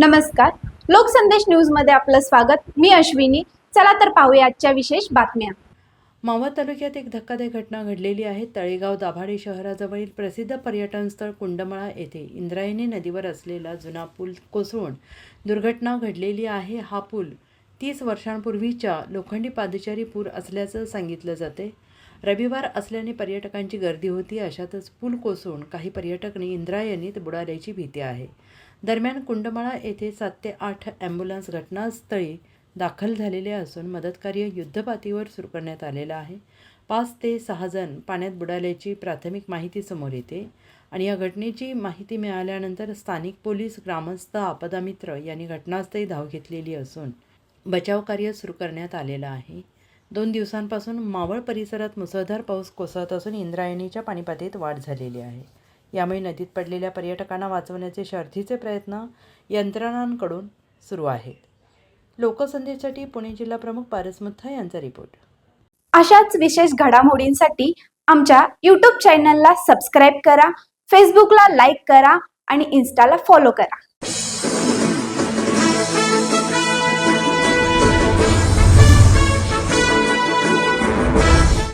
नमस्कार. लोकसंदेश न्यूजमध्ये आपलं स्वागत. मी अश्विनी. चला तर पाहूया आजच्या विशेष बातम्या. मावळ तालुक्यात एक धक्कादायक घटना घडलेली आहे. तळेगाव दाभाडे शहराजवळील प्रसिद्ध पर्यटन स्थळ कुंडमळा येथे इंद्रायणी नदीवर असलेला जुना पूल कोसळून दुर्घटना घडलेली आहे. हा पूल तीस वर्षांपूर्वीच्या लोखंडी पादचारी पूर असल्याचं सांगितलं जाते. रविवार असल्याने पर्यटकांची गर्दी होती. अशातच पूल कोसळून काही पर्यटकांनी इंद्रायणीत बुडाल्याची भीती आहे. दरम्यान कुंडमाळा येथे सात ते आठ ॲम्ब्युलन्स घटनास्थळी दाखल झालेले असून मदतकार्य युद्धपातळीवर सुरू करण्यात आलेलं आहे. पाच ते सहा जण पाण्यात बुडाल्याची प्राथमिक माहिती समोर येते आणि या घटनेची माहिती मिळाल्यानंतर स्थानिक पोलीस ग्रामस्थ आपदा मित्र यांनी घटनास्थळी धाव घेतलेली असून बचाव कार्य सुरू करण्यात आलेलं आहे. दोन दिवसांपासून मावळ परिसरात मुसळधार पाऊस कोसळत असून इंद्रायणीच्या पाणीपातळीत वाढ झालेली आहे. यामुळे नदीत पडलेल्या पर्यटकांना वाचवण्याचे शर्थीचे प्रयत्न यंत्रणांकडून सुरू आहेत. लोकसंदेशसाठी पुणे जिल्हा प्रमुख पारस मुथा यांचा रिपोर्ट. अशाच विशेष घडामोडींसाठी आमच्या यूट्यूब चॅनलला सबस्क्राईब करा फेसबुकला लाईक करा आणि इन्स्टाला फॉलो करा.